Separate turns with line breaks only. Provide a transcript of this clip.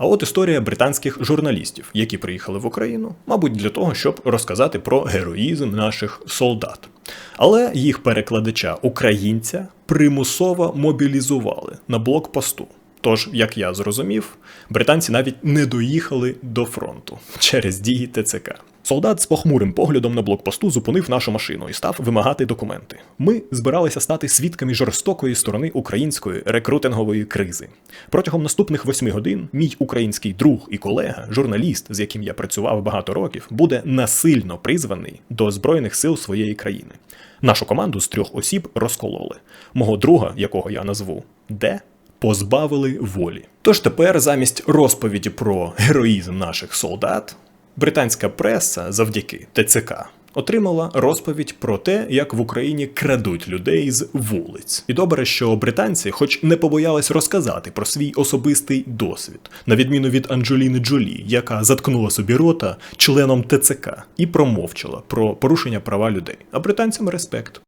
А от історія британських журналістів, які приїхали в Україну, мабуть, для того, щоб розказати про героїзм наших солдат. Але їх перекладача українця примусово мобілізували на блокпосту. Тож, як я зрозумів, британці навіть не доїхали до фронту через дії ТЦК. Солдат з похмурим поглядом на блокпосту зупинив нашу машину і став вимагати документи. Ми збиралися стати свідками жорстокої сторони української рекрутингової кризи. Протягом наступних восьми годин мій український друг і колега, журналіст, з яким я працював багато років, буде насильно призваний до збройних сил своєї країни. Нашу команду з трьох осіб розкололи. Мого друга, якого я назву, де позбавили волі. Тож тепер замість розповіді про героїзм наших солдат, британська преса завдяки ТЦК отримала розповідь про те, як в Україні крадуть людей з вулиць. І добре, що британці, хоч не побоялись розказати про свій особистий досвід, на відміну від Анджеліни Джолі, яка заткнула собі рота членом ТЦК і промовчала про порушення права людей. А британцям респект.